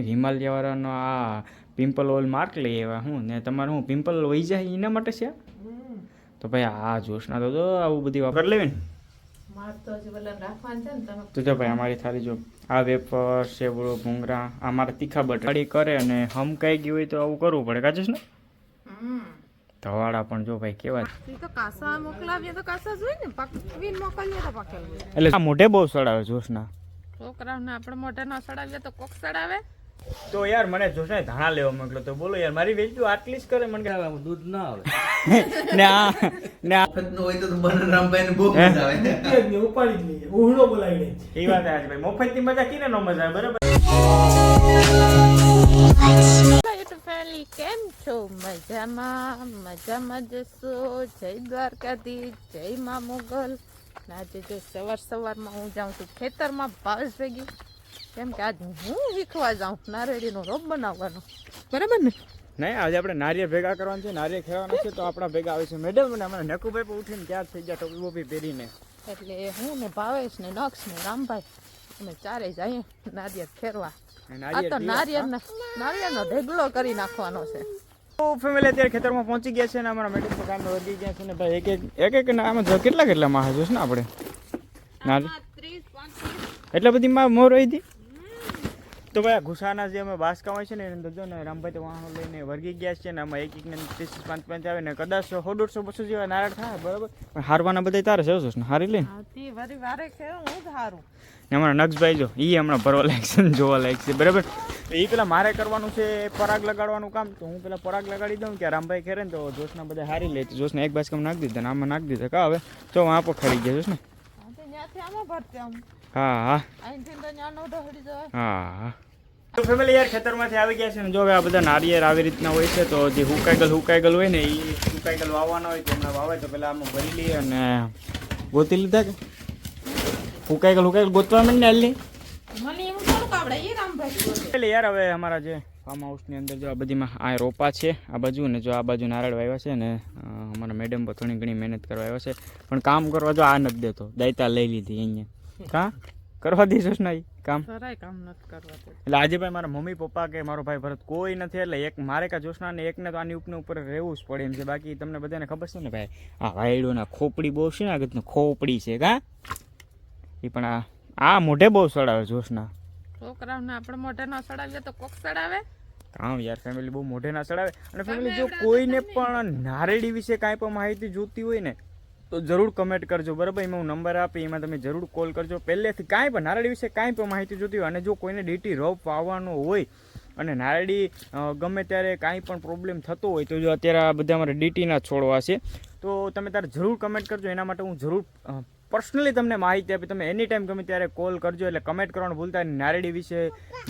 હિમાલયવાળાનો આ pimple all mark લઈ આવ્યા હું ને તમારે હું પિમ્પલ વહી જાય એના માટે છે? તો ભાઈ આ જોશના તો જો આવું બધી વાપર લેવી ને. તો જો ભાઈ અમારી થાળી જો આ વેફર સેવડો ભૂંગરા આ મારા તીખા બટાડી કરે અને હમકાઈ ગયું હોય તો આવું કરવું પડે કાચીસ ને? ધવાડા પણ જો ભાઈ કેવા છે. તો કાસા મોકલાવીએ તો કાસા જોઈ ને પકવીને મોકલીએ તો પકેલું એટલે મોઢે બહુ સડાવે જોશના. છોકરાઓને આપણે મોઢે ન સડાવીએ તો કોક સડાવે? તો યાર મને જોશે ધાણા લેવા મોકલો તો બોલો યાર મારી વેલ્યુ આટલી જ કરે મને. કે દૂધ ના આવે. ને આ ને આ મફતનું હોય તો બનરામભાઈ ને બહુ મજા આવે. ઉપાડી જ લઈએ ઉહળો બોલાવી લે. એ વાત આજ ભાઈ. મફતની મજા કીને નો મજા આવે બરાબર? કેમ છો? મજામાં મજામાં જશો? જય દ્વારકાધી જય મા મોગલ. આજે જો સવાર સવારમાં હું જાઉં છું ખેતરમાં ભાવેશ ભેગી. કેમ કે આજ હું શીખવા જાઉં નારિયેળીનો રોપ બનાવવાનો. બરાબર ને? નહીં આજે આપણે નારિયેળ ભેગા કરવાનું છે નારિયેળ ખેવાના છે તો આપણા ભેગા આવે છે મેડમ ને અમારા નકુભાઈ પણ ઉઠીને ક્યાં થઈ ગયા ટોપી બોપી પહેરીને. એટલે હું ને ભાવેશ ને નક્ષ ને રામભાઈ અમે ચારે જઈએ નારિયેળ ખેરવા. અને આ તો નારિયેળ નારિયેળ નારિયેળનો ઢેગલો કરી નાખવાનો છે. ફેમિલી અત્યારે ખેતરમાં પહોંચી ગયા છે ને અમારા મેડમ તો કામ વધી ગયા છે ને ભાઈ એક એક એક એક ને આમાં જો કેટલા કેટલા માહ જોશ ને આપણે? નારી એટલા બધી માં મોર રહી હતી? તો ભાઈ ઘુસાના જે અમે બાસકા હોય છે ને એની અંદર જો ને રામભાઈ તો વાહનો લઈને વર્ગી ગયા છે ને આમાં એક એક ને ત્રીસ પાંચ પાંચ આવે ને કદાચ સો દોઢસો બસો જેવા નારળ થાય બરાબર? પણ હારવાના બધા તારે છે ને હારી લઈને અમારા નક્ષભાઈ જો એ હમણાં ભરવા લાયક છે ને જોવા લાયક છે બરાબર? એ પેલા મારે કરવાનું છે પરાગ લગાડવાનું કામ તો હું પેલા પરાગ લગાડી દઉં કે રામભાઈ ખેરે ને તો જોશના બધા હારી લે જોશને એક બાસકામાં નાખી દીધા ને આમાં નાખી દીધા કા હવે? તો વાં પર ખરી ગયા જોશ ને હા હા. તો ફેમિલી યાર ખેતરમાંથી આવી ગયા છે ને જો હવે આ બધા નારિયેર આવી રીતના હોય છે તો જે હુકાયગલ હુકાઈ હોય ને એ હુકાયગલ વાવવાના હોય તો હમણાં વાવે તો પહેલાં આમાં ભરી લઈએ અને ગોતી લીધા કે? હુકાઈ ગયેલ ગોતવા માંડ ને હાલની. મને એવું થોડુંક આવડે એ રામભાઈ. એટલે યાર હવે અમારા જે ફાર્મ હાઉસની અંદર જો આ બધીમાં આ રોપા છે આ બાજુ ને જો આ બાજુ નારળ વાવ્યા છે ને અમારા મેડમ પર ઘણી ઘણી મહેનત કરવા આવ્યા છે. પણ કામ કરવા જો આ નથી દેતો દાયતા લઈ લીધી અહીંયા. કા? કરવા દઈશું ને કામ? કામ નથી કરવા એટલે આજે ભાઈ મારા મમ્મી પપ્પા કે મારો ભાઈ ભરત કોઈ નથી એટલે એક મારે કા જોશના ને એકને તો આની ઉપને ઉપર રહેવું જ પડે એમ છે. બાકી તમને બધાને ખબર છે ને ભાઈ આ વાયડોના ખોપડી બહુ છે ને આગળ ખોપડી છે કા? એ પણ આ આ મોઢે બહુ સડાવે જોશના. છોકરાઓને આપણે મોઢે ન સડાવીએ તો કોક સડાવે કામ યાર ફેમિલી બહુ મોઢે ના સડાવે અને ફેમિલી જો કોઈને પણ નારેડી વિશે કાંઈ પણ માહિતી જોતી હોય ને તો જરૂર કમેન્ટ કરજો બરાબર? એમાં હું નંબર આપી એમાં તમે જરૂર કોલ કરજો. પહેલેથી કાંઈ પણ નારેડી વિશે કાંઈ પણ માહિતી જોતી હોય અને જો કોઈને ડીટી રફ વાવવાનો હોય અને નારેડી ગમે ત્યારે કાંઈ પણ પ્રોબ્લેમ થતો હોય તો જો અત્યારે આ બધા અમારે ડીટીના છોડવા છે. તો તમે તારે જરૂર કમેન્ટ કરજો એના માટે હું જરૂર પર્સનલી તમને માહિતી આપી તમે એની ટાઈમ ગમે ત્યારે કોલ કરજો એટલે કમેન્ટ કરવાનું ભૂલતા નહીં. નારેડી વિશે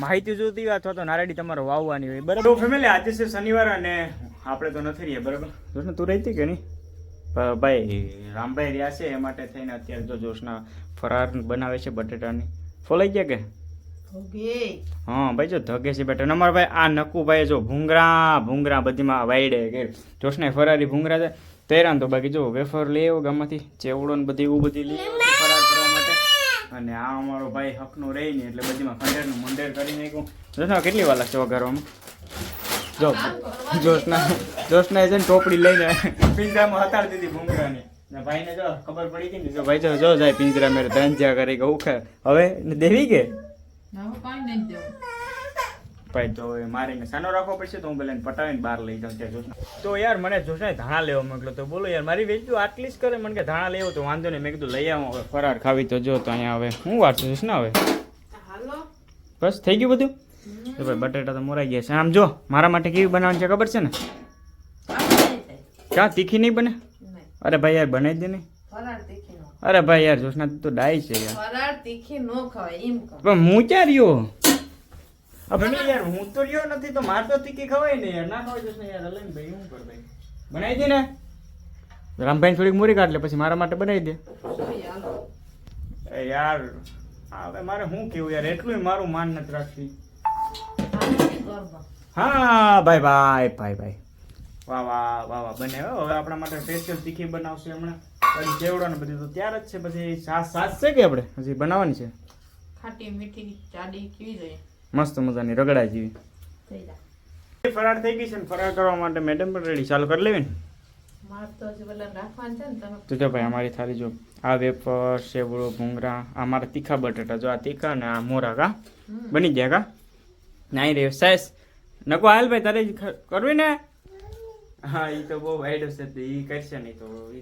માહિતી જોતી હોય અથવા તો નારેડી તમારે વાવવાની હોય બરાબર? તો ફેમિલી આજે છે શનિવાર અને આપણે તો નથી રહ્યા બરાબર? જોશના તું રહી હતી કે નહીં? ભાઈ રામભાઈ રહ્યા છે એ માટે થઈને અત્યારે જો જોશના ફરાર બનાવે છે બટેટાની. ફોલાઈ ગયા કે? હા ભાઈ જો ધગે છે બેટા નંબર ભાઈ આ નકુભાઈ જો ભૂંગરા ભૂંગરા બધીમાં વાયડે કે જોશને ફરારી ભૂંગરા છે. તેરાન તો બાકી જો, વેફર લઈ આવ્યો ગામમાંથી, ચેવડો ને બધી, એવું બધી આવ્યો ફરાર કરવા માટે. અને આ અમારો ભાઈ હકનું રહી ને એટલે બધીમાં ખંડેરનું મંડેર કરી નાખ્યું. જોશના કેટલી વાર લાગશે વઘારવામાં? જો, જોશના જોશના છે ને ટોપડી લઈને પિંજરામાં હતાડી દીધી ભૂંગરાની ને ભાઈને જો ખબર પડી ગઈ ને, જો ભાઈ જો જો જાય પિંજરા મેરે ધંજા કરી કે ઉખે હવે દેવી કે? કાંઈ નહીં ભાઈ તો એ મારીને સાનો રાખવો પડશે તો હું પેલા એને પટાવીને બહાર લઈ જાઉં ત્યાં જોશ. તો યાર મને જોશના ધાણા લેવા મોકલો. તો બોલો યાર મારી વેચતું આટલી જ કરે. મને કે ધાણા લેવો તો વાંધો નહીં. મેં કીધું લઈ આવું હવે ફરાર ખાવી તો જો તો અહીંયા હવે હું વાંચું છે જોશના હવે? બસ થઈ ગયું બધું? તો ભાઈ બટેટા તો મોરાઈ ગયા છે. આમ જો મારા માટે કેવી બનાવવાની છે ખબર છે ને? ક્યાં તીખી નહીં બને? અરે ભાઈ યાર બનાવી દે નહીં નો અરે ભાઈ યાર જોશના તો ડાય છે યાર. તીખી નો ખવાય એમ પણ હું ક્યાં રહ્યો? હવે નહીં યાર હું તો લ્યો નથી તો મારે તો તીખી ખવાય ને યાર. ના ખવાય જશે યાર લઈને ભાઈ હું કર ભાઈ? બનાવી દે ને. રામભાઈ થોડીક મૂરી કાઢ લે પછી મારા માટે બનાવી દે. યાર હવે મારે શું કેવું યાર એટલું મારું માન નથી રાખતી. હા ભાઈ ભાઈ ભાઈ ભાઈ. વાહ વાહ વાહ વાહ બને. હવે આપણા માટે સ્પેશિયલ તીખી બનાવશે હમણાં. પછી ચેવડો ને બધું તો ત્યાર જ છે પછી સાસ સાસ છે કે આપણે? હજી બનાવવાની છે? ખાટી મીઠી જાડી કેવી જોઈએ? મસ્ત મજાની રગડા જેવી. ફરાર થઈ ગઈ છે ને ફરાર કરવા માટે મેડમ પણ રેડી ચાલુ કરી લેવી ને? તો જો ભાઈ અમારી થાળી જો આ વેફર સેવડો ભૂંગરા આ મારા તીખા બટેટા જો આ તીખા ને આ મોરા કા? બની ગયા કા? નાઈ રે સાઈસ નકો હાલ ભાઈ તારે કરવી ને? હા એ તો બહુ વાઈડ હશે એ કરશે નહીં તો. એ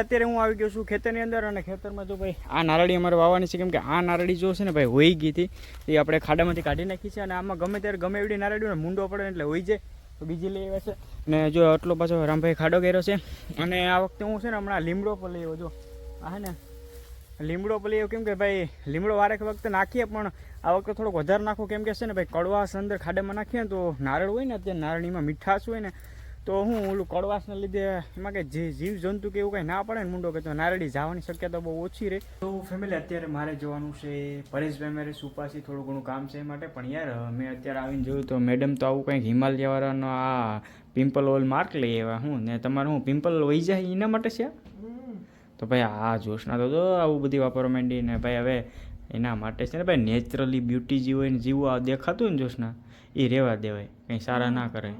અત્યારે હું આવી ગયો છું ખેતરની અંદર અને ખેતરમાં જો ભાઈ આ નારળી અમારે વાવવાની છે. કેમ આ નારળી જો ને ભાઈ હોઈ ગઈ હતી, એ આપણે ખાડામાંથી કાઢી નાખી છે અને આમાં ગમે ત્યારે ગમે એવડી નારળીઓને હોય મૂંડો પડે એટલે હોઈ જાય. તો બીજી લઈ આવ્યા છે. ને જો આટલો પાછો રામભાઈ ખાડો કર્યો છે. અને આ વખતે હું છે ને હમણાં લીમડો પર લઈ આવ્યો. જો, આ ને લીમડો પેલી કેમ કે ભાઈ, લીમડો વારેક વખતે નાખીએ, પણ આ વખતે થોડોક વધારે નાખો કેમ કે છે ને ભાઈ, કડવાશ અંદર ખાડામાં નાખીએ તો નારળ હોય ને, અત્યારે નારળીમાં મીઠાશ હોય ને, તો હું ઓલું કડવાશને લીધે એમાં કે જે જીવ જંતુ કે એવું કંઈ ના પડે ને મુંડો કે તો નારળી જવાની શક્યતા બહુ ઓછી રહે તો ફેમિલી અત્યારે મારે જવાનું છે, પરેશભાઈ મારે સુપાસી થોડું ઘણું કામ છે એ માટે, પણ યાર, મેં અત્યારે આવીને જોયું તો મેડમ તો આવું કંઈક હિમાલયવાળાનો આ પિમ્પલ ઓલ માર્ક લઈ આવ્યા, હું ને તમારે હું પિમ્પલ વહી જાય એના માટે છે? તો ભાઈ આ જોશના તો જો આવું બધી વાપરવા માંડી ને ભાઈ હવે એના માટે છે ને ભાઈ નેચરલી બ્યુટી જે હોય ને જેવું આ દેખાતું ને જોશના એ રહેવા દેવાય કંઈ સારા ના કરે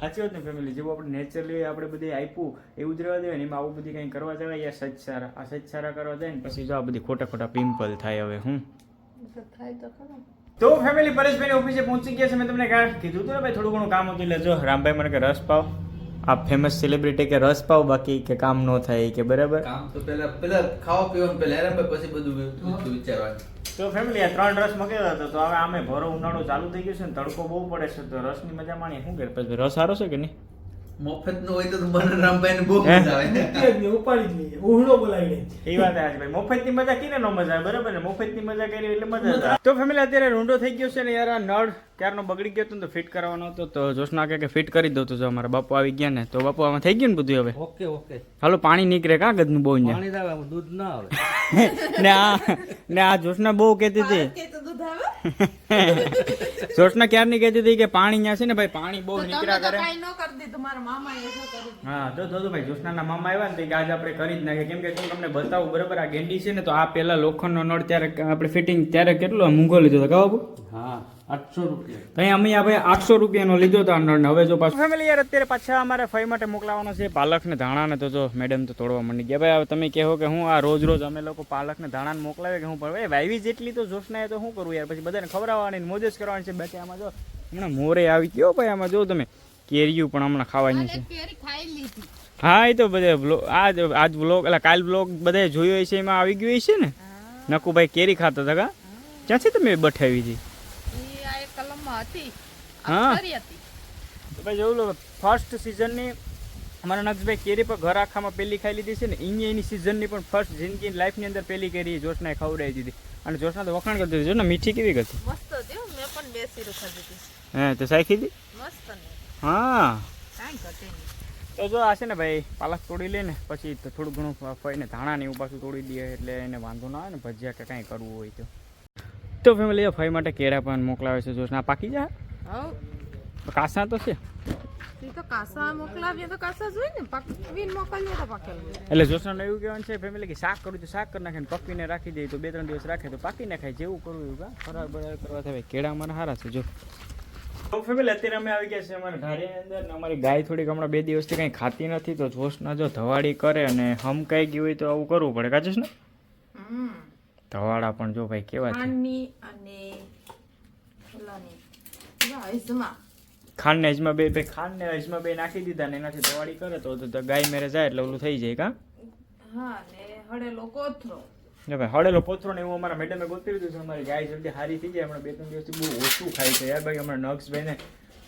સાચી વાત ને ફેમિલી જેવું આપણે નેચરલી આપણે બધી આપ્યું એવું જ રહેવા દેવાય ને એમાં આવું બધી કંઈ કરવા જવાય યા સચ સારા આ સચ સારા કરવા જાય ને પછી જો આ બધી ખોટા ખોટા પિમ્પલ થાય હવે હું તો થાય તો ખરો. તો ફેમિલી પરેશભાઈ ઓફિસે પહોંચી ગયા છે મેં તમને કીધું હતું ને ભાઈ થોડું ઘણું કામ હતું એટલે જો રામભાઈ મને કે રસ પાવ. આ ફેમસ સેલિબ્રિટી કે રસ પાવ બાકી કે કામ નો થાય કે બરાબર? કામ તો પહેલા પહેલા ખાવા પીવાનું પહેલા એરામ પછી બધું વિચારવાનું. તો ફેમિલી આ ત્રણ રસ મગાવ્યા હતા તો હવે આમે ભરો ઉનાળો ચાલુ થઈ ગયો છે ને તડકો બહુ પડે છે તો રસની મજા માણીએ. શું કરે પછી રસ સારો છે કે નહીં? મફતનું હોય તો બલરામભાઈ ને બહુ મજા આવે. ને ઉપાડી જ લઈએ ઉહળો બોલાવી એ વાત આજ ભાઈ. મફતની મજા કીને નો મજા આવે બરાબર ને? મફતની મજા કરી એટલે મજા આવે. તો ફેમિલી અત્યારે રૂંડો થઈ ગયો છે ને યાર આ નળ ક્યારનો બગડી ગયો હતો ને તો ફિટ કરાવવાનો હતો. તો જોશના કહે કે ફિટ કરી દો તો જો અમારા બાપુ આવી ગયા ને. તો બાપુ આમાં થઈ ગયું ને બધું હવે? Okay okay. હાલો પાણી નીકળે કાગજનું બહુ પાણી આવે દૂધ ના આવે. ને આ ને આ જોશના બહુ કહેતી હતી. તો જોશના ક્યારની કહેતી હતી કે પાણી ત્યાં છે ને ભાઈ પાણી બહુ નીકળ્યા તો કરે. કાંઈ ન કરી દીધું મારા મામા એ હા તો તો ભાઈ જોશનાના મામા આવ્યા ને તો કે આજે આપણે કરી જ નાખીએ. કેમ કે હું તમને બતાવું બરાબર આ ગેંડી છે ને તો આ પેલા લોખંડનો નળ ત્યારે આપણે ફિટિંગ ત્યારે કેટલો મૂંઘો લીધો હતો કહો હા. આઠસો રૂપિયા. તો અમે આ ભાઈ આઠસો રૂપિયાનો લીધો હતો અંડર હવે જો પાછું ફેમિલી યાર અત્યારે પાછા અમારે ફઈ માટે મોકલાવાનો છે પાલક ને ધાણા ને તો જો મેડમ તો તોડવા માંડી ગયા. ભાઈ હવે તમે કહો કે હું આ રોજ રોજ અમે લોકો પાલક ને ધાણા ને મોકલાવે કે હું પણ ભાઈ વાવી જેટલી તો જોશના તો શું કરું યાર? પછી બધાને ખવડાવવાની મોજ જ કરવાની છે. બાકી આમાં જો હમણાં મોરે આવી ગયો ભાઈ આમાં જો તમે કેરીયું પણ હમણાં ખાવાની છે. અને કેરી ખાઈ લીધી. હા એ તો બધે બ્લોગ આજ આજ બ્લોગ એટલે કાલ બ્લોગ બધા જોયો છે એમાં આવી ગયું છે ને? નકુભાઈ કેરી ખાતા હતા કા? ક્યાંથી તમે બઠાવી હતી? હતી. હા. હતી. તો ભાઈ જોયું લો ફર્સ્ટ સિઝનની અમારા નક્ષભાઈ કેરી પર ઘર આખામાં પેલી ખાઈ લીધી છે ને અહીંયા એની સિઝનની પણ ફર્સ્ટ જિંદગી લાઈફની અંદર પેલી કેરી જોશનાએ ખવડાવી દીધી. અને જોશના તો વખાણ કરતી હતી. જો ને મીઠી કેવી હતી મસ્ત હતી મેં પણ બે શીરો ખાધી હતી. હે તો સાખી હતી મસ્ત હા. કાંઈ કરતી તો જો આ છે ને ભાઈ પાલક તોડી લે ને પછી થોડું ઘણું ફઈને ધાણા ને એવું પાછું તોડી દે એટલે એને વાંધો ના આવે ને ભજીયા કે કાંઈ કરવું હોય તો. તો ફેમિલી ફઈ માટે કેળા પણ મોકલાવે છે. જોશના પાકી હવ. કાસા તો છે. જ. એટલે જોશનાને એવું કહેવાનું છે ફેમિલી કે શાક કરું તો શાક કરી નાખે પકવીને રાખી દઈએ તો બે ત્રણ દિવસ રાખે તો પાકી નાખાય. જેવું કરવું એવું કા? ફરાર બરાર કરવા થાય. કેળા અમારા સારા છે જો. તો ફેમિલી અત્યારે અમે આવી ગયા છે અમારા ઢારિયાની અંદર ને અમારી ગાય થોડીક હમણાં બે દિવસથી કંઈ ખાતી નથી તો જોશના જો ધવાડી કરે અને હમકાઈ ગયું હોય તો આવું કરવું પડે. કાચીસ ને હમ. ધવાડા પણ જો ભાઈ કેવા છે. ખાંડ ને હજમાં બે ભાઈ ખાંડ ને હજમાં બે નાખી દીધા ને એનાથી ધવાડી કરે તો ગાય મેરે જાય એટલે ઓલું થઈ જાય કા? હા ને હળેલો કોથરો. ભાઈ હળેલો પોથરો ને એવું અમારા મેડમે ગોતી લીધું છે. અમારી ગાય જલ્દી હારી થઈ જાય. હમણાં બે ત્રણ દિવસથી બહુ ઓછું ખાય છે. યાર ભાઈ હમણાં નક્ષભાઈ ને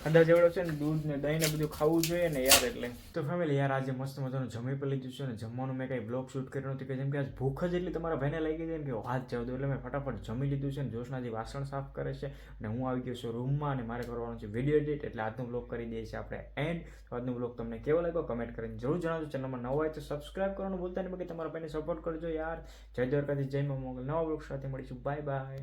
ખંડા જેવડો છે ને, દૂધ ને દહીં ને બધું ખાવું જોઈએ ને યાર એટલે. તો ફેમિલી યાર આજે મસ્ત મજાનું જમી પણ લીધું છે ને. જમવાનું મેં કંઈ બ્લોગ શૂટ કર્યો નથી કે જેમ કે આજ ભૂખ જ એટલી તમારા ભાઈને લઈ ગઈ છે કે હાથ જાવ દો. એટલે મેં ફટાફટ જમી લીધું છે ને. જોશનાજી વાસણ સાફ કરે છે અને હું આવી ગયો છું રૂમમાં અને મારે કરવાનું છે વીડિયો એડિટ એટલે આજનો બ્લોગ કરી દઈએ છીએ આપણે એન્ડ તો આજનો બ્લોગ તમને કેવો લાગ્યો કમેન્ટ કરીને જરૂર જણાવજો. ચેનલમાં નવો હોય તો સબસ્ક્રાઈબ કરવાનું ભૂલતા નહીં. બાકી તમારા ભાઈને સપોર્ટ કરજો યાર. જય દ્વારકાથી જય મોગલ. નવા બ્લોગ સાથે મળીશું. Bye bye